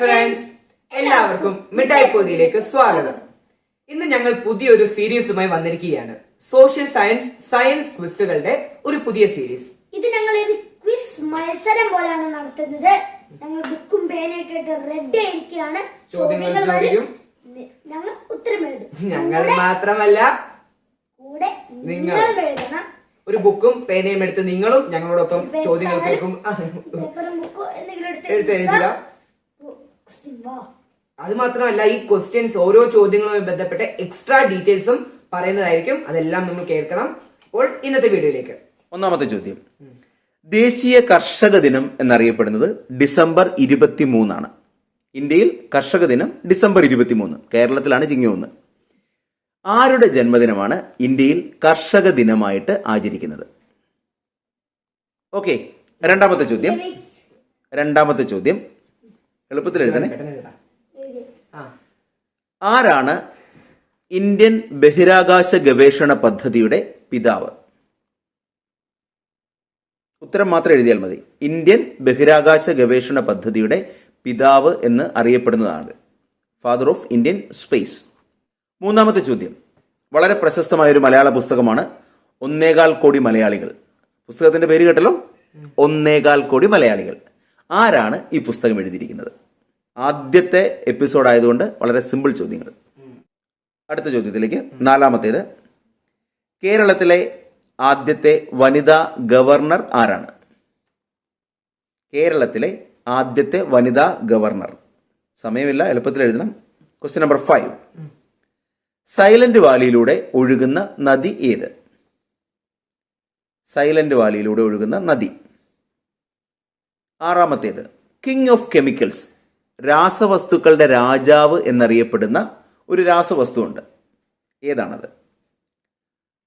Friends എല്ലാവർക്കും മിഠായി പൊതിയിലേക്ക് സ്വാഗതം. ഇന്ന് ഞങ്ങൾ പുതിയൊരു സീരീസുമായി വന്നിരിക്കുകയാണ്. സോഷ്യൽ സയൻസ് സയൻസ് ക്വിസുകളുടെ ഒരു പുതിയ സീരീസ്. ഇത് ഞങ്ങൾ ഒരു ക്വിസ് മത്സരം പോലെയാണ് നടത്തുന്നത്. ഞങ്ങൾ ബുക്കും പേനയൊക്കെ ആയിട്ട് റെഡി ആയിരിക്കുകയാണ്. ചോദ്യങ്ങൾ. ചോദിക്കും. ഞങ്ങൾ ഉത്തരം എഴുതും. ഞങ്ങൾ മാത്രമല്ല കൂടെ നിങ്ങൾ. നിങ്ങൾ എഴുതണം. ഒരു ബുക്കും പേനയും എടുത്ത് നിങ്ങളും ഞങ്ങളോടൊപ്പം ചോദ്യങ്ങൾ കേൾക്കും. പേപ്പറും ബുക്കും എന്തെങ്കിലും എടുത്ത് എടുത്ത് എഴുതുക. അത് മാത്രമല്ല ഈ ക്വസ്റ്റ്യൻസ് ഓരോ ചോദ്യങ്ങളുമായി ബന്ധപ്പെട്ട എക്സ്ട്രാ ഡീറ്റെയിൽസും പറയുന്നതായിരിക്കും. അതെല്ലാം നമ്മൾ കേൾക്കണം. അപ്പോൾ ഇന്നത്തെ വീഡിയോയിലേക്ക്. ഒന്നാമത്തെ ചോദ്യം. ദേശീയ കർഷക ദിനം എന്നറിയപ്പെടുന്നത് ഡിസംബർ ഇരുപത്തി മൂന്നാണ് ഇന്ത്യയിൽ കർഷക ദിനം ഡിസംബർ ഇരുപത്തി മൂന്ന് കേരളത്തിലാണ് ചിങ്ങി ഒന്ന്. ആരുടെ ജന്മദിനമാണ് ഇന്ത്യയിൽ കർഷക ദിനമായിട്ട് ആചരിക്കുന്നത്? ഓക്കെ രണ്ടാമത്തെ ചോദ്യം. രണ്ടാമത്തെ ചോദ്യം. എളുപ്പത്തിൽ എഴുതണേ ആരാണ് ഇന്ത്യൻ ബഹിരാകാശ ഗവേഷണ പദ്ധതിയുടെ പിതാവ്? ഉത്തരം മാത്രം എഴുതിയാൽ മതി. ഇന്ത്യൻ ബഹിരാകാശ ഗവേഷണ പദ്ധതിയുടെ പിതാവ് എന്ന് അറിയപ്പെടുന്നതാണ്. ഫാദർ ഓഫ് ഇന്ത്യൻ സ്പേസ് മൂന്നാമത്തെ ചോദ്യം. വളരെ പ്രശസ്തമായ ഒരു മലയാള പുസ്തകമാണ് ഒന്നേകാൽ കോടി മലയാളികൾ. പുസ്തകത്തിന്റെ പേര് കേട്ടല്ലോ? ഒന്നേകാൽ കോടി മലയാളികൾ. ആരാണ് ഈ പുസ്തകം എഴുതിയിരിക്കുന്നത്? ആദ്യത്തെ എപ്പിസോഡ് ആയതുകൊണ്ട് വളരെ സിമ്പിൾ ചോദ്യങ്ങൾ. അടുത്ത ചോദ്യത്തിലേക്ക് നാലാമത്തേത്. കേരളത്തിലെ ആദ്യത്തെ വനിതാ ഗവർണർ ആരാണ്? കേരളത്തിലെ ആദ്യത്തെ വനിതാ ഗവർണർ. സമയമില്ല എളുപ്പത്തിൽ എഴുതണം. ക്വസ്റ്റ്യൻ നമ്പർ ഫൈവ് സൈലന്റ് വാലിയിലൂടെ ഒഴുകുന്ന നദി ഏത്? സൈലന്റ് വാലിയിലൂടെ ഒഴുകുന്ന നദി. ആറാമത്തേത്. കിങ് ഓഫ് കെമിക്കൽസ് രാസവസ്തുക്കളുടെ രാജാവ് എന്നറിയപ്പെടുന്ന ഒരു രാസവസ്തുവുണ്ട്. ഏതാണത്?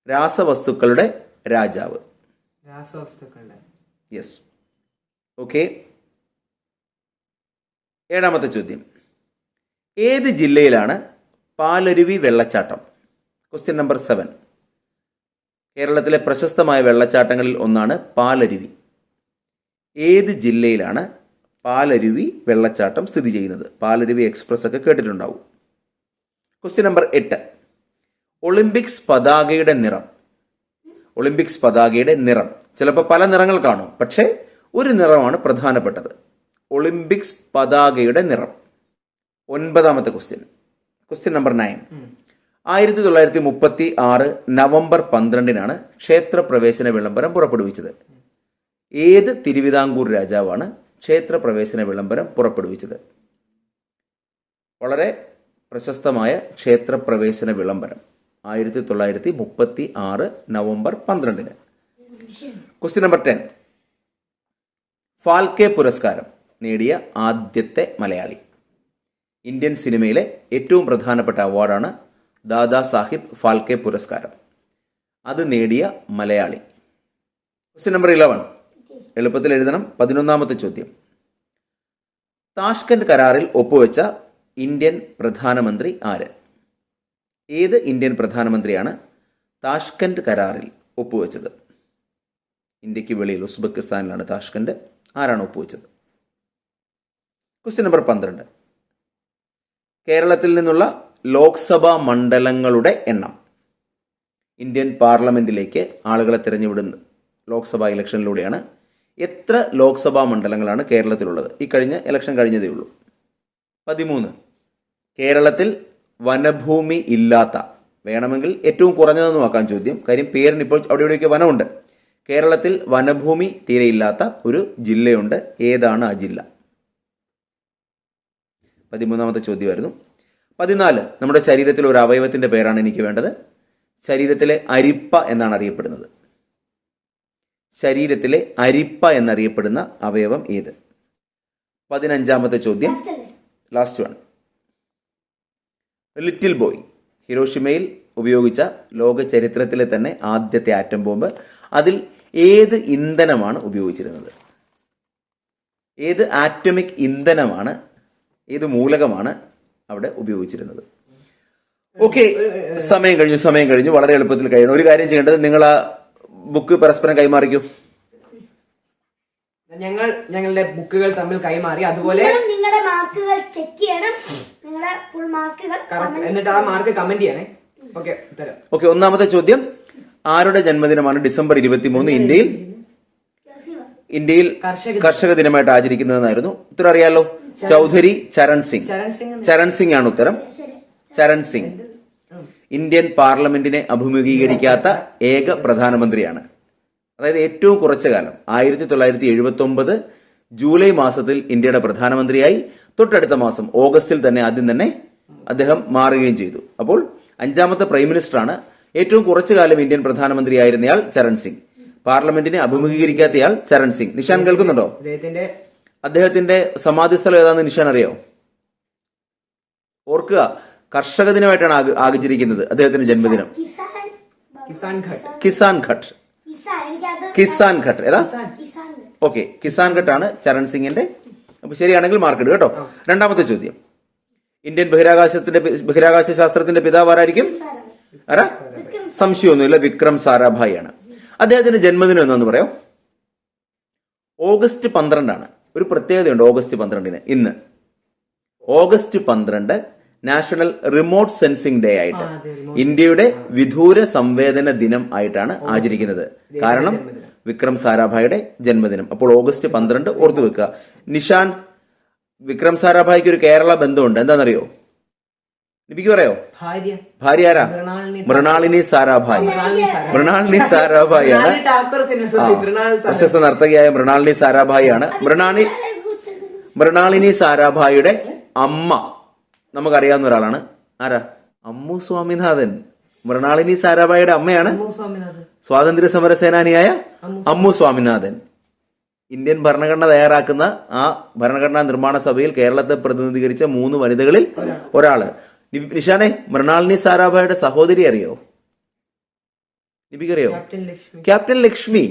രാസവസ്തുക്കളുടെ രാജാവ്. രാസവസ്തുക്കളുടെ. യെസ് ഓക്കെ ഏഴാമത്തെ ചോദ്യം. ഏത് ജില്ലയിലാണ് പാലരുവി വെള്ളച്ചാട്ടം? ക്വസ്റ്റ്യൻ നമ്പർ സെവൻ കേരളത്തിലെ പ്രശസ്തമായ വെള്ളച്ചാട്ടങ്ങളിൽ ഒന്നാണ് പാലരുവി. ഏത് ജില്ലയിലാണ് പാലരുവി വെള്ളച്ചാട്ടം സ്ഥിതി ചെയ്യുന്നത്? പാലരുവി എക്സ്പ്രസ് ഒക്കെ കേട്ടിട്ടുണ്ടാവും. ക്വസ്റ്റ്യൻ നമ്പർ എട്ട്. ഒളിമ്പിക്സ് പതാകയുടെ നിറം. ഒളിമ്പിക്സ് പതാകയുടെ നിറം. ചിലപ്പോൾ പല നിറങ്ങൾ കാണും. പക്ഷേ ഒരു നിറമാണ് പ്രധാനപ്പെട്ടത്. ഒളിമ്പിക്സ് പതാകയുടെ നിറം. ഒൻപതാമത്തെ ക്വസ്റ്റ്യൻ ക്വസ്റ്റ്യൻ നമ്പർ നയൻ ആയിരത്തി തൊള്ളായിരത്തി മുപ്പത്തി ആറ് നവംബർ പന്ത്രണ്ടിനാണ് ക്ഷേത്രപ്രവേശന വിളംബരം പുറപ്പെടുവിച്ചത്. ഏത് തിരുവിതാംകൂർ രാജാവാണ് ക്ഷേത്രപ്രവേശന വിളംബരം പുറപ്പെടുവിച്ചത്? വളരെ പ്രശസ്തമായ ക്ഷേത്രപ്രവേശന വിളംബരം. ആയിരത്തി തൊള്ളായിരത്തി മുപ്പത്തി ആറ് നവംബർ പന്ത്രണ്ടിന്. ക്വസ്റ്റ്യൻ നമ്പർ ടെൻ ഫാൽക്കെ പുരസ്കാരം നേടിയ ആദ്യത്തെ മലയാളി. ഇന്ത്യൻ സിനിമയിലെ ഏറ്റവും പ്രധാനപ്പെട്ട അവാർഡാണ് ദാദാ സാഹിബ് ഫാൽക്കെ പുരസ്കാരം. അത് നേടിയ മലയാളി. ക്വസ്റ്റ്യൻ നമ്പർ ഇലവൻ എളുപ്പത്തിൽ എഴുതണം. പതിനൊന്നാമത്തെ ചോദ്യം. താഷ്കന്റ് കരാറിൽ ഒപ്പുവെച്ച ഇന്ത്യൻ പ്രധാനമന്ത്രി ആര്? ഏത് ഇന്ത്യൻ പ്രധാനമന്ത്രിയാണ് താഷ്കന്റ് കരാറിൽ ഒപ്പുവെച്ചത്? ഇന്ത്യയ്ക്ക് വെളിയിൽ ഉസ്ബെക്കിസ്ഥാനിലാണ് താഷ്കന്റ്. ആരാണ് ഒപ്പുവെച്ചത്? ക്വസ്റ്റ്യൻ നമ്പർ പന്ത്രണ്ട്. കേരളത്തിൽ നിന്നുള്ള ലോക്സഭാ മണ്ഡലങ്ങളുടെ എണ്ണം. ഇന്ത്യൻ പാർലമെന്റിലേക്ക് ആളുകളെ തിരഞ്ഞുവിടുന്ന ലോക്സഭാ ഇലക്ഷനിലൂടെയാണ് എത്ര ലോക്സഭാ മണ്ഡലങ്ങളാണ് കേരളത്തിലുള്ളത്? ഈ കഴിഞ്ഞ ഇലക്ഷൻ കഴിഞ്ഞതേ ഉള്ളൂ. പതിമൂന്ന്. കേരളത്തിൽ വനഭൂമി ഇല്ലാത്ത വേണമെങ്കിൽ ഏറ്റവും കുറഞ്ഞതെന്ന് നോക്കാൻ ചോദ്യം. കാര്യം പേരിന് ഇപ്പോൾ അവിടെ ഇവിടെയൊക്കെ വനമുണ്ട്. കേരളത്തിൽ വനഭൂമി തീരെ ഇല്ലാത്ത ഒരു ജില്ലയുണ്ട്. ഏതാണ് ആ ജില്ല? പതിമൂന്നാമത്തെ ചോദ്യമായിരുന്നു. പതിനാല്. നമ്മുടെ ശരീരത്തിൽ ഒരു അവയവത്തിന്റെ പേരാണ് എനിക്ക് വേണ്ടത്. ശരീരത്തിലെ അരിപ്പ എന്നാണ് അറിയപ്പെടുന്നത്. ശരീരത്തിലെ അരിപ്പ എന്നറിയപ്പെടുന്ന അവയവം ഏത്? പതിനഞ്ചാമത്തെ ചോദ്യം. ലാസ്റ്റ് വൺ ലിറ്റിൽ ബോയ് ഹിരോഷിമയിൽ ഉപയോഗിച്ച ലോക ചരിത്രത്തിലെ തന്നെ ആദ്യത്തെ ആറ്റം ബോംബ് അതിൽ ഏത് ഇന്ധനമാണ് ഉപയോഗിച്ചിരുന്നത്? ഏത് ആറ്റമിക് ഇന്ധനമാണ് ഏത് മൂലകമാണ് അവിടെ ഉപയോഗിച്ചിരുന്നത്? ഓക്കെ സമയം കഴിഞ്ഞു സമയം കഴിഞ്ഞു. വളരെ എളുപ്പത്തിൽ കഴിയണം. ഒരു കാര്യം ചെയ്യേണ്ടത് നിങ്ങൾ ആ ബുക്ക് പരസ്പരം കൈമാറിക്കും. ഞങ്ങൾ ഞങ്ങളുടെ ബുക്കുകൾ തമ്മിൽ കൈമാറി. അതുപോലെ നിങ്ങളുടെ മാർക്കുകൾ ചെക്ക് ചെയ്യണം. നിങ്ങളുടെ ഫുൾ മാർക്കുകൾ എന്നിട്ട് ആ മാർക്ക് കമന്റ് ചെയ്യണേ. ഓക്കെ തരാം ഓക്കെ ഒന്നാമത്തെ ചോദ്യം. ആരുടെ ജന്മദിനമാണ് ഡിസംബർ ഇരുപത്തിമൂന്ന് ഇന്ത്യയിൽ? ഇന്ത്യയിൽ കർഷക കർഷക ദിനമായിട്ട് ആചരിക്കുന്നതെന്നായിരുന്നു. ഉത്തരം അറിയാലോ? ചൗധരി ചരൺ സിംഗ്. ചരൺ സിംഗ് ആണ് ഉത്തരം. ചരൺ സിംഗ്. ഇന്ത്യൻ പാർലമെന്റിനെ അഭിമുഖീകരിക്കാത്ത ഏക പ്രധാനമന്ത്രിയാണ്. അതായത് ഏറ്റവും കുറച്ച കാലം ആയിരത്തി തൊള്ളായിരത്തി എഴുപത്തി ഒമ്പത് ജൂലൈ മാസത്തിൽ ഇന്ത്യയുടെ പ്രധാനമന്ത്രിയായി. തൊട്ടടുത്ത മാസം ഓഗസ്റ്റിൽ തന്നെ ആദ്യം തന്നെ അദ്ദേഹം മാറുകയും ചെയ്തു. അപ്പോൾ അഞ്ചാമത്തെ പ്രൈം മിനിസ്റ്ററാണ് ഏറ്റവും കുറച്ചു കാലം ഇന്ത്യൻ പ്രധാനമന്ത്രിയായിരുന്നയാൾ ചരൺ സിംഗ്. പാർലമെന്റിനെ അഭിമുഖീകരിക്കാത്തയാൾ ചരൺ സിംഗ്. നിഷാൻ കേൾക്കുന്നുണ്ടോ? അദ്ദേഹത്തിന്റെ അദ്ദേഹത്തിന്റെ സമാധി സ്ഥലം ഏതാണെന്ന് നിഷാൻ അറിയോ? ഓർക്കുക. കർഷക ദിനമായിട്ടാണ് ആക- ആചരിക്കുന്നത് അദ്ദേഹത്തിന്റെ ജന്മദിനം. കിസാൻ കിസാൻ ഘട്ട്. കിസാൻ ഘട്ട്. കിസാൻ ഘട്ട് ഏതാ കിസാൻ. ഓക്കെ കിസാൻ ഘട്ട് ആണ് ചരൺ സിംഗിന്റെ. അപ്പൊ ശരിയാണെങ്കിൽ മാർക്ക് ഇടുക കേട്ടോ. രണ്ടാമത്തെ ചോദ്യം. ഇന്ത്യൻ ബഹിരാകാശത്തിന്റെ ബഹിരാകാശ ശാസ്ത്രത്തിന്റെ പിതാവ് ആരായിരിക്കും? ആരാ? സംശയമൊന്നുമില്ല വിക്രം സാരാഭായി ആണ് അദ്ദേഹത്തിന്റെ ജന്മദിനം എന്നൊന്ന് പറയാം? ഓഗസ്റ്റ് പന്ത്രണ്ടാണ്. ഒരു പ്രത്യേകതയുണ്ട് ഓഗസ്റ്റ് പന്ത്രണ്ടിന്. ഇന്ന്. ഓഗസ്റ്റ് പന്ത്രണ്ട് നാഷണൽ റിമോട്ട് സെൻസിംഗ് ഡേ ആയിട്ട് ഇന്ത്യയുടെ വിദൂര സംവേദന ദിനം ആയിട്ടാണ് ആചരിക്കുന്നത്. കാരണം വിക്രം സാരാഭായിയുടെ ജന്മദിനം. അപ്പോൾ ഓഗസ്റ്റ് പന്ത്രണ്ട് ഓർത്തു വെക്കുക. നിഷാൻ വിക്രം സാരാഭായിക്ക് ഒരു കേരള ബന്ധമുണ്ട്. എന്താണെന്നറിയോ? ലിപിക്ക് പറയോ? ഭാര്യ. ആരാ? മൃണാളിനി സാരാഭായി. മൃണാളിനി സാരാഭായ്. ആണ്. പ്രശസ്ത നർത്തകിയായ മൃണാളിനി സാരാഭായി ആണ്. മൃണാളി മൃണാളിനി സാരാഭായിയുടെ അമ്മ. നമുക്കറിയാവുന്ന ഒരാളാണ്. ആരാ? അമ്മു സ്വാമിനാഥൻ. മൃണാളിനി സാരാഭായിയുടെ അമ്മയാണ്. സ്വാതന്ത്ര്യ സമര സേനാനിയായ അമ്മു സ്വാമിനാഥൻ. ഇന്ത്യൻ ഭരണഘടന തയ്യാറാക്കുന്ന ആ ഭരണഘടനാ നിർമ്മാണ സഭയിൽ കേരളത്തെ പ്രതിനിധീകരിച്ച മൂന്ന് വനിതകളിൽ ഒരാൾ. നിഷാനെ മൃണാളിനി സാരാഭായിയുടെ സഹോദരി അറിയോ? നിബിക്കറിയോ ക്യാപ്റ്റൻ ലക്ഷ്മി.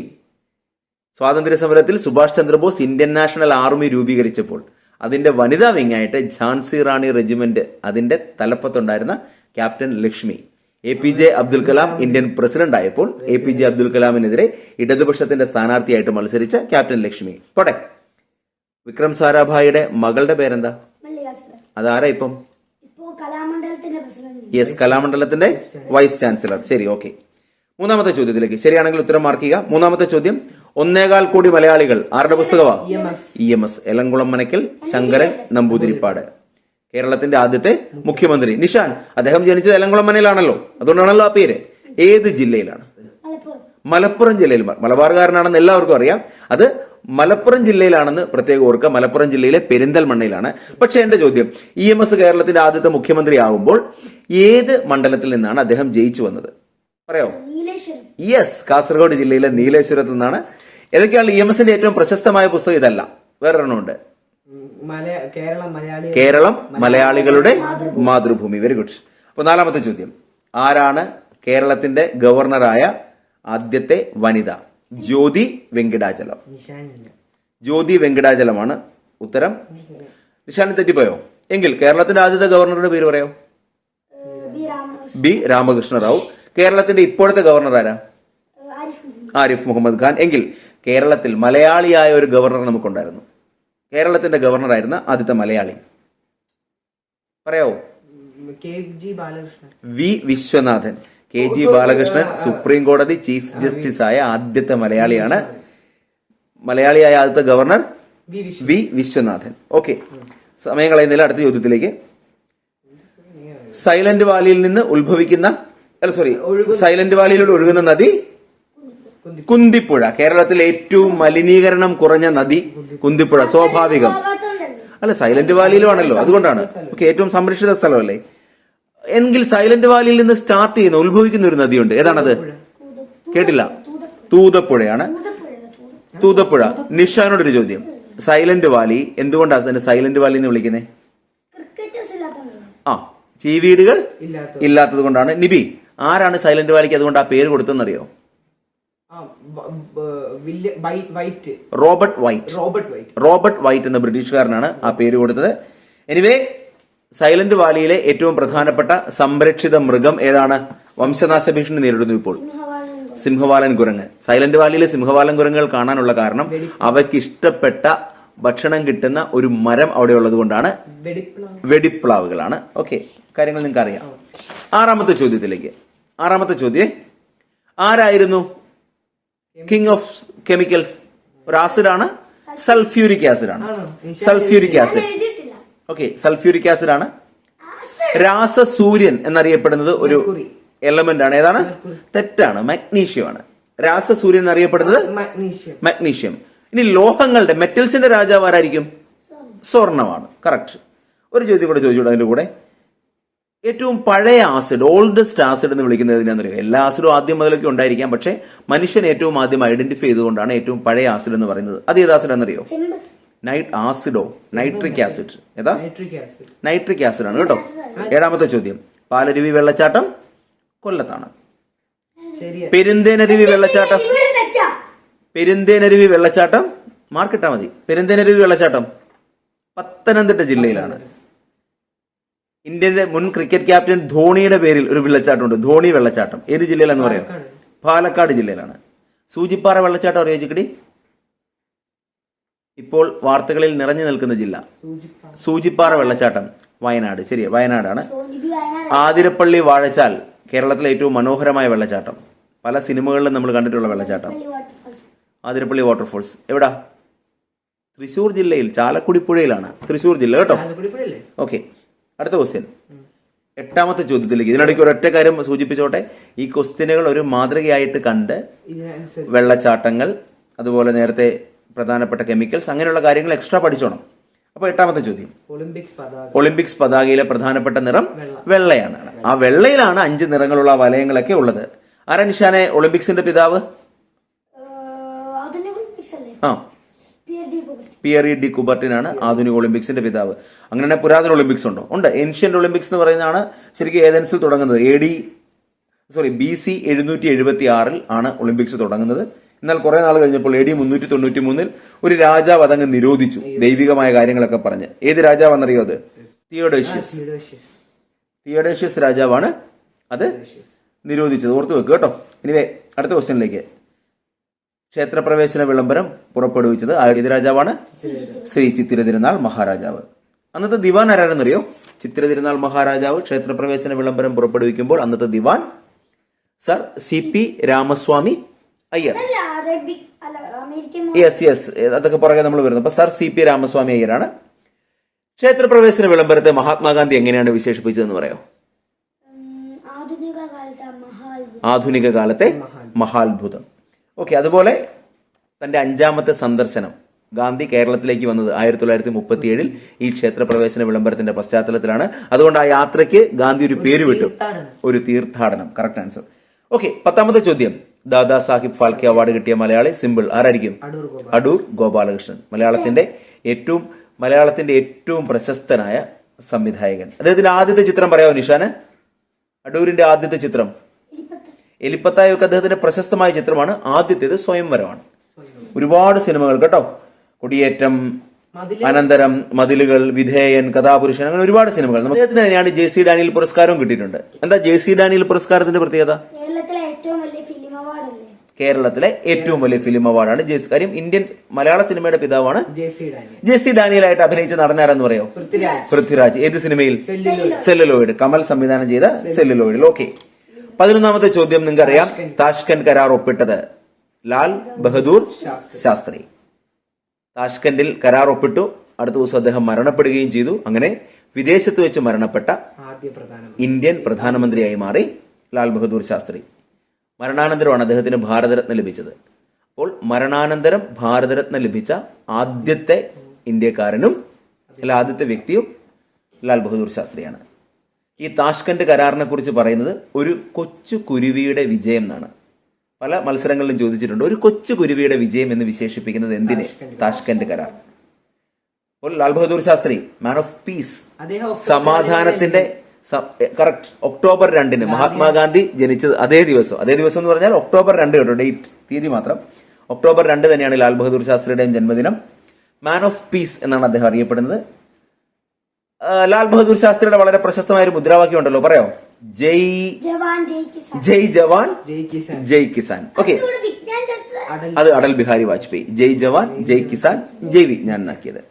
സ്വാതന്ത്ര്യ സമരത്തിൽ Subhash Chandrabose Indian national army രൂപീകരിച്ചപ്പോൾ. അതിന്റെ വനിതാ വിങ്ങായിട്ട് ഝാൻസി റാണി റെജിമെന്റ് അതിന്റെ തലപ്പത്തുണ്ടായിരുന്ന captain Lakshmi. A P J Abdul Kalam Indian president ആയപ്പോൾ എ പി ജെ അബ്ദുൽ കലാമിനെതിരെ ഇടതുപക്ഷത്തിന്റെ സ്ഥാനാർത്ഥിയായിട്ട് മത്സരിച്ച ക്യാപ്റ്റൻ ലക്ഷ്മി. പോട്ടെ. വിക്രം സാരാഭായിയുടെ മകളുടെ പേരെന്താ? അതാരാ ഇപ്പം? യെസ് കലാമണ്ഡലത്തിന്റെ വൈസ് ചാൻസലർ ശരി ഓക്കെ മൂന്നാമത്തെ ചോദ്യത്തിലേക്ക്. ശരിയാണെങ്കിൽ ഉത്തരം മാർക്ക് ചെയ്യുക. മൂന്നാമത്തെ ചോദ്യം ഒന്നേകാൽ കോടി മലയാളികൾ ആരുടെ പുസ്തകമാ? E M S Elamkulam Manakkal Sankaran Namboodiripad. കേരളത്തിന്റെ ആദ്യത്തെ മുഖ്യമന്ത്രി. നിഷാൻ അദ്ദേഹം ജനിച്ചത് എലങ്കുളം മനയിലാണല്ലോ. അതുകൊണ്ടാണല്ലോ ആ പേര്. ഏത് ജില്ലയിലാണ്? മലപ്പുറം. ജില്ലയിൽ മലബാറുകാരനാണെന്ന് എല്ലാവർക്കും അറിയാം. അത് മലപ്പുറം ജില്ലയിലാണെന്ന് പ്രത്യേകം ഓർക്കുക. മലപ്പുറം ജില്ലയിലെ പെരിന്തൽമണ്ണയിലാണ് പക്ഷെ എന്റെ ചോദ്യം ഇ എം എസ് കേരളത്തിന്റെ ആദ്യത്തെ മുഖ്യമന്ത്രി ആകുമ്പോൾ ഏത് മണ്ഡലത്തിൽ നിന്നാണ് അദ്ദേഹം ജയിച്ചു വന്നത്? പറയോ? യെസ് കാസർഗോഡ് ജില്ലയിലെ നീലേശ്വരത്ത് നിന്നാണ്. ഏതൊക്കെയാണ് ഇ എം എസിന്റെ ഏറ്റവും പ്രശസ്തമായ പുസ്തകം? ഇതല്ല വേറൊരെണ്ണമുണ്ട് കേരളം മലയാളി കേരളം മലയാളികളുടെ മാതൃഭൂമി. വെരി ഗുഡ് അപ്പൊ നാലാമത്തെ ചോദ്യം. ആരാണ് കേരളത്തിന്റെ ഗവർണറായ ആദ്യത്തെ വനിത? ജ്യോതി വെങ്കിടാചലം. ജ്യോതി വെങ്കിടാചലമാണ് ഉത്തരം. നിഷാനി തെറ്റിപ്പോയോ? എങ്കിൽ കേരളത്തിന്റെ ആദ്യത്തെ ഗവർണറുടെ പേര് പറയോ? ബി രാമകൃഷ്ണ റാവു. കേരളത്തിന്റെ ഇപ്പോഴത്തെ ഗവർണർ ആരാ? ആരിഫ് മുഹമ്മദ് ഖാൻ. എങ്കിൽ കേരളത്തിൽ മലയാളിയായ ഒരു ഗവർണർ നമുക്കുണ്ടായിരുന്നു. കേരളത്തിന്റെ ഗവർണർ ആയിരുന്ന ആദ്യത്തെ മലയാളി. പറയാവോ? ഉം, K G Balakrishnan. V Viswanathan. K G Balakrishnan supreme കോടതി ചീഫ് ജസ്റ്റിസ് ആയ ആദ്യത്തെ മലയാളിയാണ്. മലയാളിയായ ആദ്യത്തെ governor V V Viswanathan. Okay. സമയം കളയുന്നില്ല അടുത്ത ചോദ്യത്തിലേക്ക്. സൈലന്റ് വാലിയിൽ നിന്ന് ഉത്ഭവിക്കുന്ന അല്ല സോറി സൈലന്റ് വാലിയിലൂടെ ഒഴുകുന്ന നദി കുന്തിപ്പുഴ. കേരളത്തിൽ ഏറ്റവും മലിനീകരണം കുറഞ്ഞ നദി കുന്തിപ്പുഴ. സ്വാഭാവികം. അല്ല സൈലന്റ് വാലിയിലും ആണല്ലോ. അതുകൊണ്ടാണ്. ഓക്കെ ഏറ്റവും സംരക്ഷിത സ്ഥലമല്ലേ? എങ്കിൽ സൈലന്റ് വാലിയിൽ നിന്ന് സ്റ്റാർട്ട് ചെയ്യുന്ന ഉത്ഭവിക്കുന്ന ഒരു നദിയുണ്ട്. ഏതാണത്? കേട്ടില്ല. തൂതപ്പുഴയാണ്. തൂതപ്പുഴ. തൂത നിഷാനോട് ഒരു ചോദ്യം. സൈലന്റ് വാലി എന്തുകൊണ്ടാണ് സൈലന്റ് വാലി എന്ന് വിളിക്കുന്നത് ആ ചീവീടുകൾ ഇല്ലാത്ത ഇല്ലാത്തത് കൊണ്ടാണ്. നിബി ആരാണ് സൈലന്റ് വാലിക്ക് അതുകൊണ്ട് ആ പേര് കൊടുത്തെന്നറിയോ Robert White. Robert White. Robert White എന്ന ബ്രിട്ടീഷുകാരനാണ് ആ പേര് കൊടുത്തത്. എനിവേ സൈലന്റ് വാലിയിലെ ഏറ്റവും പ്രധാനപ്പെട്ട സംരക്ഷിത മൃഗം ഏതാണ്? വംശനാശ ഭീഷണി നേരിടുന്നു ഇപ്പോൾ. സിംഹവാലൻ. സിംഹവാലൻ കുരങ്ങ്. സൈലന്റ് വാലിയിലെ സിംഹവാലൻ കുരങ്ങുകൾ കാണാനുള്ള കാരണം അവയ്ക്ക് ഇഷ്ടപ്പെട്ട ഭക്ഷണം കിട്ടുന്ന ഒരു മരം അവിടെ ഉള്ളത് കൊണ്ടാണ് വെടിപ്ലാവ് വെടിപ്ലാവുകളാണ് ഓക്കെ കാര്യങ്ങൾ നിങ്ങൾക്ക് അറിയാം. ആറാമത്തെ ചോദ്യത്തിലേക്ക്. ആറാമത്തെ ചോദ്യം. ആരായിരുന്നു? കിങ് ഓഫ് കെമിക്കൽസ് ഒരു ആസിഡാണ് സൾഫ്യൂരിക് ആസിഡ് ആണ്. ആണോ? Sulphuric acid okay sulphuric acid ആണ്. രാസസൂര്യൻ എന്നറിയപ്പെടുന്നത് ഒരു. എലമെന്റ് ആണ്. ഏതാണ്? തെറ്റാണ്. മഗ്നീഷ്യം ആണ്. രാസസൂര്യൻ എന്നറിയപ്പെടുന്നത് മഗ്നീഷ്യം. മഗ്നീഷ്യം. ഇനി ലോഹങ്ങളുടെ മെറ്റൽസിന്റെ രാജാവ് ആരായിരിക്കും? സ്വർണമാണ്. കറക്റ്റ് ഒരു ചോദ്യം കൂടെ ചോദിച്ചോട്ടെ അതിന്റെ കൂടെ? ഏറ്റവും പഴയ ആസിഡ് ഓൾഡസ്റ്റ് ആസിഡ് എന്ന് വിളിക്കുന്നത് എന്തിനാണെന്നറിയോ എല്ലാ ആസിഡും ആദ്യം മുതലൊക്കെ ഉണ്ടായിരിക്കാം. പക്ഷേ മനുഷ്യൻ ഏറ്റവും ആദ്യം ഐഡന്റിഫൈ ചെയ്തുകൊണ്ടാണ് ഏറ്റവും പഴയ ആസിഡ് എന്ന് പറയുന്നത്. അത് ഏത് ആസിഡ് എന്നറിയോ നൈറ്റ് ആസിഡോ നൈട്രിക് ആസിഡ് ഏതാ? നൈട്രിക് ആസിഡ് നൈട്രിക് ആസിഡ് ആണ് കേട്ടോ. ഏഴാമത്തെ ചോദ്യം. പാലരുവി വെള്ളച്ചാട്ടം കൊല്ലത്താണ്. പെരുന്തേനരുവി വെള്ളച്ചാട്ടം പെരുന്തേനരുവി വെള്ളച്ചാട്ടം മാർക്കിട്ടാ മതി. പെരുന്തേനരുവി വെള്ളച്ചാട്ടം പത്തനംതിട്ട ജില്ലയിലാണ്. ഇന്ത്യന്റെ മുൻ ക്രിക്കറ്റ് ക്യാപ്റ്റൻ ധോണിയുടെ പേരിൽ ഒരു വെള്ളച്ചാട്ടം ഉണ്ട് ധോണി വെള്ളച്ചാട്ടം. ഏത് ജില്ലയിലാണെന്ന് പറയാം? പാലക്കാട് ജില്ലയിലാണ്. സൂചിപ്പാറ വെള്ളച്ചാട്ടം അറിയോ ചിക്കടി ഇപ്പോൾ വാർത്തകളിൽ നിറഞ്ഞു നിൽക്കുന്ന ജില്ല. സൂചിപ്പാ സൂചിപ്പാറ വെള്ളച്ചാട്ടം വയനാട്. ശരി വയനാടാണ്. ആതിരപ്പള്ളി വാഴച്ചാൽ കേരളത്തിലെ ഏറ്റവും മനോഹരമായ വെള്ളച്ചാട്ടം. പല സിനിമകളിലും നമ്മൾ കണ്ടിട്ടുള്ള വെള്ളച്ചാട്ടം. പള്ളി ആതിരപ്പള്ളി വാട്ടർഫോൾസ് എവിടാ? തൃശൂർ ജില്ലയിൽ ചാലക്കുടി പുഴയിലാണ് തൃശൂർ ജില്ല കേട്ടോ? ഓക്കെ അടുത്ത ക്വസ്റ്റ്യൻ എട്ടാമത്തെ ചോദ്യത്തിലേക്ക്. ഇതിനിടയ്ക്ക് ഒരൊറ്റ കാര്യം സൂചിപ്പിച്ചോട്ടെ. ഈ ക്വസ്റ്റ്യനുകൾ ഒരു മാതൃകയായിട്ട് കണ്ട് വെള്ളച്ചാട്ടങ്ങൾ അതുപോലെ നേരത്തെ പ്രധാനപ്പെട്ട കെമിക്കൽസ് അങ്ങനെയുള്ള കാര്യങ്ങൾ എക്സ്ട്രാ പഠിച്ചോണം. അപ്പൊ എട്ടാമത്തെ ചോദ്യം. ഒളിമ്പിക്സ് പതാക. ഒളിമ്പിക്സ് പതാകയിലെ പ്രധാനപ്പെട്ട നിറം വെള്ളയാണ്. ആ വെള്ളയിലാണ് അഞ്ച് നിറങ്ങളുള്ള വലയങ്ങളൊക്കെ ഉള്ളത്. ആരാ നിഷാനെ? ഒളിമ്പിക്സിന്റെ പിതാവ്? ആ. പിയറി ഡി കുബർട്ടിനാണ് ആധുനിക ഒളിമ്പിക്സിന്റെ പിതാവ്. അങ്ങനെ പുരാതന ഒളിമ്പിക്സ് ഉണ്ടോ? ഉണ്ട്. ഏൻഷ്യന്റ് ഒളിമ്പിക്സ് എന്ന് പറയുന്നതാണ് ശരിക്കും ഏതൻസിൽ തുടങ്ങുന്നത്? A D sorry B C എഴുന്നൂറ്റി എഴുപത്തി ആറിൽ ആണ് ഒളിമ്പിക്സ് തുടങ്ങുന്നത്. എന്നാൽ കുറെ നാൾ കഴിഞ്ഞപ്പോൾ എ ഡി മുന്നൂറ്റി തൊണ്ണൂറ്റി മൂന്നിൽ ഒരു രാജാവ് അതങ്ങ് നിരോധിച്ചു ദൈവികമായ കാര്യങ്ങളൊക്കെ പറഞ്ഞ്. ഏത് രാജാവെന്നറിയോ അത്? തിയോഡേഷ്യസ്. തിയോഡേഷ്യസ്. രാജാവാണ് അത് നിരോധിച്ചത്. ഓർത്തു വെക്കുക കേട്ടോ. ഇനിവേ അടുത്ത ക്വസ്റ്റ്യനിലേക്ക് ക്ഷേത്രപ്രവേശന വിളംബരം പുറപ്പെടുവിച്ചത് ആയുധ രാജാവാണ് ശ്രീ ചിത്തിര തിരുനാൾ മഹാരാജാവ്. അന്നത്തെ ദിവാൻ ആരാണെന്നറിയോ? ചിത്തിര തിരുനാൾ മഹാരാജാവ് ക്ഷേത്രപ്രവേശന വിളംബരം പുറപ്പെടുവിക്കുമ്പോൾ അന്നത്തെ Diwan sir C P Ramaswamy Iyer. Yes yes അതൊക്കെ പുറകെ നമ്മൾ വരുന്നത് അപ്പൊ സർ സി പി രാമസ്വാമി അയ്യരാണ്. ക്ഷേത്രപ്രവേശന വിളംബരത്തെ മഹാത്മാഗാന്ധി എങ്ങനെയാണ് വിശേഷിപ്പിച്ചതെന്ന് പറയോ ആധുനിക കാലത്തെ മഹാത്ഭുതം. ഓക്കെ അതുപോലെ തന്റെ അഞ്ചാമത്തെ സന്ദർശനം. ഗാന്ധി കേരളത്തിലേക്ക് വന്നത് ആയിരത്തി തൊള്ളായിരത്തി മുപ്പത്തി ഏഴിൽ ഈ ക്ഷേത്രപ്രവേശന വിളംബരത്തിന്റെ പശ്ചാത്തലത്തിലാണ്. അതുകൊണ്ട് ആ യാത്രയ്ക്ക് ഗാന്ധി ഒരു പേര് വിട്ടു. ഒരു തീർത്ഥാടനം. കറക്റ്റ് ആൻസർ ഓക്കെ പത്താമത്തെ ചോദ്യം. ദാദാ സാഹിബ് ഫാൽക്കെ അവാർഡ് കിട്ടിയ മലയാളി സിമ്പിൾ ആരായിരിക്കും? അടൂർ ഗോപാലകൃഷ്ണൻ. മലയാളത്തിന്റെ ഏറ്റവും മലയാളത്തിന്റെ ഏറ്റവും പ്രശസ്തനായ സംവിധായകൻ. അദ്ദേഹത്തിന്റെ ആദ്യത്തെ ചിത്രം പറയാമോ നിഷാന്? അടൂരിന്റെ ആദ്യത്തെ ചിത്രം. എലിപ്പത്തായൊക്കെ അദ്ദേഹത്തിന്റെ പ്രശസ്തമായ ചിത്രമാണ് ആദ്യത്തേത് സ്വയംവരമാണ്. ഒരുപാട് സിനിമകൾ കേട്ടോ. കൊടിയേറ്റം അനന്തരം മതിലുകൾ വിധേയൻ കഥാപുരുഷൻ അങ്ങനെ ഒരുപാട് സിനിമകൾ. നമുക്ക് അദ്ദേഹത്തിന് തന്നെയാണ് ജെ സി ഡാനിയൽ പുരസ്കാരവും കിട്ടിയിട്ടുണ്ട്. എന്താ ജെ സി ഡാനിയൽ പുരസ്കാരത്തിന്റെ പ്രത്യേകത? കേരളത്തിലെ ഏറ്റവും വലിയ ഫിലിം അവാർഡ് അല്ലേ കേരളത്തിലെ ഏറ്റവും വലിയ ഫിലിം അവാർഡാണ് ജെ കാര്യം ഇന്ത്യൻ മലയാള സിനിമയുടെ പിതാവാണ് ജെ സി ഡാനിയൽ. ആയിട്ട് അഭിനയിച്ച നടനാരെന്ന് പറയോ? പൃഥ്വിരാജ്. ഏത് സിനിമയിൽ? സെല്ലുലോയിഡ്. സെല്ലുലോയിഡ്. കമൽ സംവിധാനം ചെയ്ത സെല്ലുലോയിഡിൽ. ഓക്കെ. പതിനൊന്നാമത്തെ ചോദ്യം നിങ്ങൾക്ക് അറിയാം താഷ്കന്റ് കരാർ ഒപ്പിട്ടത്. ലാൽ ബഹദൂർ ശാസ്ത്രി. താഷ്കന്റിൽ കരാർ ഒപ്പിട്ടു. അടുത്ത ദിവസം അദ്ദേഹം മരണപ്പെടുകയും ചെയ്തു. അങ്ങനെ വിദേശത്ത് വെച്ച് മരണപ്പെട്ട ഇന്ത്യൻ പ്രധാനമന്ത്രിയായി മാറി ലാൽ ബഹദൂർ ശാസ്ത്രി. മരണാനന്തരമാണ് അദ്ദേഹത്തിന് ഭാരതരത്ന ലഭിച്ചത്. അപ്പോൾ മരണാനന്തരം ഭാരതരത്ന ലഭിച്ച ആദ്യത്തെ ഇന്ത്യക്കാരനും അല്ല ആദ്യത്തെ വ്യക്തിയും ലാൽ ബഹദൂർ ശാസ്ത്രിയാണ്. ഈ താഷ്കന്റ് കരാറിനെ കുറിച്ച് പറയുന്നത് ഒരു കൊച്ചു കുരുവിയുടെ വിജയം എന്നാണ്. പല മത്സരങ്ങളിലും ചോദിച്ചിട്ടുണ്ട് ഒരു കൊച്ചു കുരുവിയുടെ വിജയം എന്ന് വിശേഷിപ്പിക്കുന്നത് എന്തിനെ? താഷ്കന്റ് കരാർ. അപ്പോൾ Lal Bahadur Shastri man of peace സമാധാനത്തിന്റെ കറക്റ്റ് ഒക്ടോബർ രണ്ടിന് മഹാത്മാഗാന്ധി ജനിച്ചത് അതേ ദിവസം. അതേ ദിവസം എന്ന് പറഞ്ഞാൽ ഒക്ടോബർ രണ്ട് കേട്ടോ ഡേറ്റ് തീയതി മാത്രം. ഒക്ടോബർ രണ്ട് തന്നെയാണ് ലാൽ ബഹദൂർ ശാസ്ത്രിയുടെയും ജന്മദിനം. മാൻ ഓഫ് പീസ് എന്നാണ് അദ്ദേഹം അറിയപ്പെടുന്നത്. ലാൽ ബഹദൂർ ശാസ്ത്രിയുടെ വളരെ പ്രശസ്തമായ ഒരു മുദ്രാവാക്യം ഉണ്ടല്ലോ പറയോ? ജയ് ജയ് ജവാൻ ജയ് കിസാൻ. ജയ് കിസാൻ. ഓക്കെ. അത് അടൽ ബിഹാരി വാജ്പേയി. ജയ് ജവാൻ ജയ് കിസാൻ ജയ് വിജ്ഞാൻ എന്നാക്കിയത്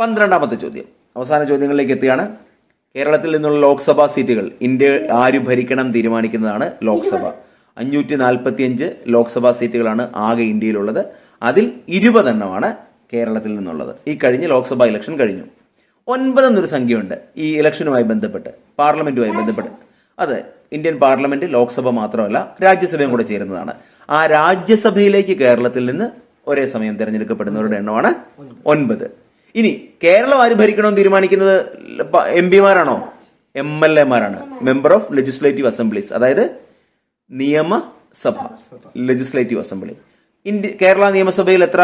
പന്ത്രണ്ടാമത്തെ ചോദ്യം. അവസാന ചോദ്യങ്ങളിലേക്ക് എത്തുകയാണ്. കേരളത്തിൽ നിന്നുള്ള ലോക്സഭാ സീറ്റുകൾ ഇന്ത്യ ആര് ഭരിക്കണം തീരുമാനിക്കുന്നതാണ് ലോക്സഭ. അഞ്ഞൂറ്റി നാൽപ്പത്തിയഞ്ച് ലോക്സഭാ സീറ്റുകളാണ് ആകെ ഇന്ത്യയിലുള്ളത്. അതിൽ ഇരുപതെണ്ണമാണ് കേരളത്തിൽ നിന്നുള്ളത്. ഈ കഴിഞ്ഞ് ലോക്സഭാ ഇലക്ഷൻ കഴിഞ്ഞു. ഒൻപത് എന്നൊരു സംഖ്യയുണ്ട് ഈ ഇലക്ഷനുമായി ബന്ധപ്പെട്ട് പാർലമെന്റുമായി ബന്ധപ്പെട്ട്. അതെ ഇന്ത്യൻ പാർലമെന്റ് ലോക്സഭ മാത്രമല്ല രാജ്യസഭയും കൂടെ ചേരുന്നതാണ്. ആ രാജ്യസഭയിലേക്ക് കേരളത്തിൽ നിന്ന് ഒരേ സമയം തിരഞ്ഞെടുക്കപ്പെടുന്നവരുടെ എണ്ണമാണ് ഒൻപത്. ഇനി കേരളം ആര് ഭരിക്കണമെന്ന് തീരുമാനിക്കുന്നത് എം പിമാരാണോ? എം എൽ എമാരാണ്. മെമ്പർ ഓഫ് ലെജിസ്ലേറ്റീവ് അസംബ്ലീസ് അതായത് നിയമസഭ ലെജിസ്ലേറ്റീവ് അസംബ്ലി ഇന്ത്യ കേരള നിയമസഭയിൽ എത്ര?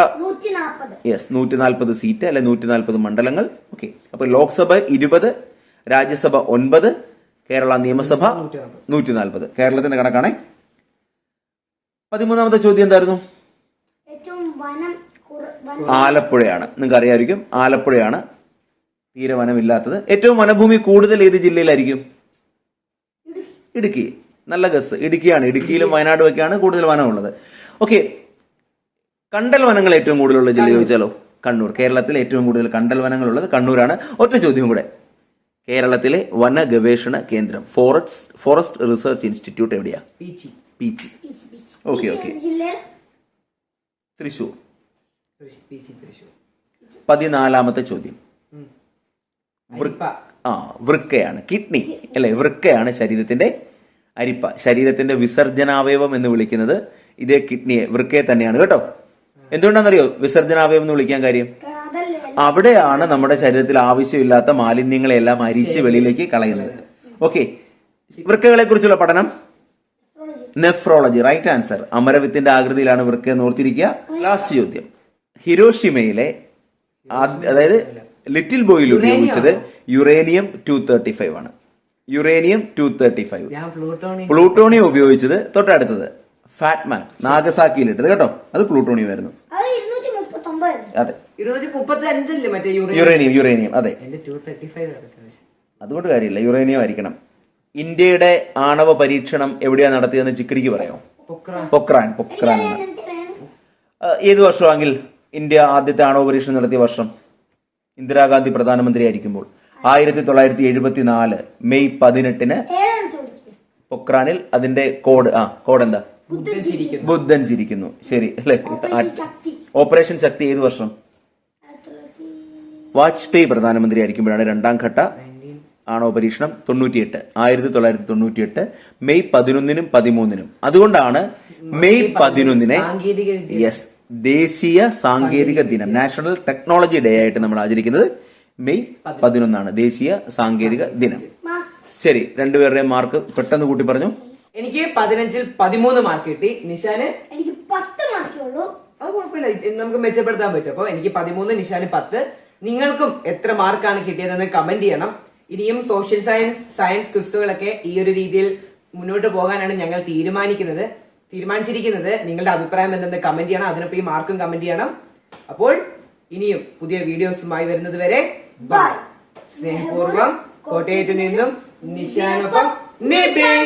യെസ് നൂറ്റി നാൽപ്പത് സീറ്റ് അല്ലെ നൂറ്റി നാൽപ്പത് മണ്ഡലങ്ങൾ. ഓക്കെ അപ്പൊ ലോക്സഭ ഇരുപത് രാജ്യസഭ ഒൻപത് കേരള നിയമസഭ നൂറ്റി നാൽപ്പത് കേരളത്തിന്റെ കണക്കാണേ. പതിമൂന്നാമത്തെ ചോദ്യം എന്തായിരുന്നു? ഏറ്റവും വനം കുറ- ആലപ്പുഴയാണ്. നിങ്ങൾക്ക് അറിയാമായിരിക്കും ആലപ്പുഴയാണ് തീരെ വനമില്ലാത്തത് ഏറ്റവും വനഭൂമി കൂടുതൽ ഏത് ജില്ലയിലായിരിക്കും? ഇടുക്കി. നല്ല ഗസ് ഇടുക്കിയാണ്. ഇടുക്കിയിലും വയനാടും ഒക്കെയാണ് കൂടുതൽ വനമുള്ളത്. ഓക്കെ കണ്ടൽ വനങ്ങൾ ഏറ്റവും കൂടുതലുള്ള ജില്ല ചോദിച്ചാലോ? കണ്ണൂർ. കേരളത്തിൽ ഏറ്റവും കൂടുതൽ കണ്ടൽ വനങ്ങളുള്ളത് കണ്ണൂരാണ്. ഒറ്റ ചോദ്യം കൂടെ. കേരളത്തിലെ വന ഗവേഷണ കേന്ദ്രം ഫോറസ്റ്റ് ഫോറസ്റ്റ് റിസർച്ച് ഇൻസ്റ്റിറ്റ്യൂട്ട് എവിടെയാ? പീച്ചി. Okay okay. തൃശൂർ പതിനാലാമത്തെ ചോദ്യം. ആ വൃക്കയാണ്. കിഡ്നി അല്ലെ? വൃക്കയാണ് ശരീരത്തിന്റെ അരിപ്പ. ശരീരത്തിന്റെ വിസർജനാവയവം എന്ന് വിളിക്കുന്നത് ഇതേ കിഡ്നിയെ. വൃക്കയെ തന്നെയാണ്. കേട്ടോ? എന്തുകൊണ്ടാണെന്നറിയോ? വിസർജനാവയവം എന്ന് വിളിക്കാൻ കാര്യം? അവിടെയാണ് നമ്മുടെ ശരീരത്തിൽ ആവശ്യമില്ലാത്ത മാലിന്യങ്ങളെല്ലാം അരിച്ച് വെളിയിലേക്ക് കളയുന്നത്. ഓക്കെ. വൃക്കകളെ കുറിച്ചുള്ള പഠനം നെഫ്രോളജി റൈറ്റ് ആൻസർ അമരവിത്തിന്റെ ആകൃതിയിലാണ് വൃക്ക എന്ന് ഓർത്തിരിക്കുക. ലാസ്റ്റ് ചോദ്യം. ഹിരോഷിമയിലെ അതായത് ലിറ്റിൽ ബോയിൽ ഉപയോഗിച്ചത് യുറേനിയം ടു തേർട്ടി ഫൈവ് ആണ്. Uranium two thirty five plutonium ഉപയോഗിച്ചത് തൊട്ടടുത്തത്. ഫാറ്റ്മാൻ നാഗസാക്കിയിലിട്ടത് കേട്ടോ. അത് പ്ലൂട്ടോണിയം ആയിരുന്നു അത്. യുറേനിയം. യുറേനിയം അതെ. അതുകൊണ്ട് കാര്യമില്ല യുറേനിയം ആയിരിക്കണം ഇന്ത്യയുടെ ആണവ പരീക്ഷണം എവിടെയാണ് നടത്തിയതെന്ന് ചിക്കടിക്ക് പറയാം പൊക്രാൻ. പൊക്രാൻ ഏത് വർഷമാണെങ്കിൽ ഇന്ത്യ ആദ്യത്തെ ആണവ പരീക്ഷണം നടത്തിയ വർഷം ഇന്ദിരാഗാന്ധി പ്രധാനമന്ത്രി ആയിരിക്കുമ്പോൾ? ആയിരത്തി തൊള്ളായിരത്തി എഴുപത്തിനാല് മെയ് പതിനെട്ടിന് പൊക്രാനിൽ അതിന്റെ കോഡ് ആ കോഡ് എന്താ? ബുദ്ധൻ ചിരിക്കുന്നു. ശരി അല്ലെ? ഓപ്പറേഷൻ ശക്തി. ഏത് വർഷം? വാജ്പേയി പ്രധാനമന്ത്രി ആയിരിക്കുമ്പോഴാണ് രണ്ടാം ഘട്ട ആണോ പരീക്ഷണം? തൊണ്ണൂറ്റിയെട്ട്. ആയിരത്തി തൊള്ളായിരത്തി തൊണ്ണൂറ്റിയെട്ട്. മെയ് പതിനൊന്നിനും പതിമൂന്നിനും. അതുകൊണ്ടാണ് മെയ് പതിനൊന്നിനെ യെസ് ദേശീയ സാങ്കേതിക ദിനം. നാഷണൽ ടെക്നോളജി ഡേ ആയിട്ട് നമ്മൾ ആചരിക്കുന്നത് മെയ് പതിനൊന്നാണ്. ദേശീയ സാങ്കേതിക ദിനം. ശരി രണ്ടുപേരുടെയും മാർക്ക് പെട്ടെന്ന് കൂട്ടി പറഞ്ഞു എനിക്ക് പതിനഞ്ചിൽ പതിമൂന്ന് മാർക്ക് കിട്ടി. നിഷാന്? എനിക്ക് പത്ത് മാർക്കേ ഉള്ളൂ. അത് കുഴപ്പമില്ല. നമുക്ക് മെച്ചപ്പെടുത്താൻ പറ്റും. അപ്പൊ എനിക്ക് പതിമൂന്ന് നിഷാന് പത്ത്. നിങ്ങൾക്കും എത്ര മാർക്കാണ് കിട്ടിയതെന്ന് കമന്റ് ചെയ്യണം. ഇനിയും സോഷ്യൽ സയൻസ് സയൻസ് ക്വിസുകളൊക്കെ ഈ ഒരു രീതിയിൽ മുന്നോട്ട് പോകാനാണ് ഞങ്ങൾ തീരുമാനിക്കുന്നത്. തീരുമാനിച്ചിരിക്കുന്നത്. നിങ്ങളുടെ അഭിപ്രായം എന്തെന്ന് കമന്റ് ചെയ്യണം. അതിനൊപ്പം ഈ മാർക്കും കമന്റ് ചെയ്യണം. അപ്പോൾ ഇനിയും പുതിയ വീഡിയോസുമായി വരുന്നത് വരെ ബൈ സ്നേഹപൂർവം കോട്ടയത്ത് നിന്നും നിശാനൊപ്പം നിസേൻ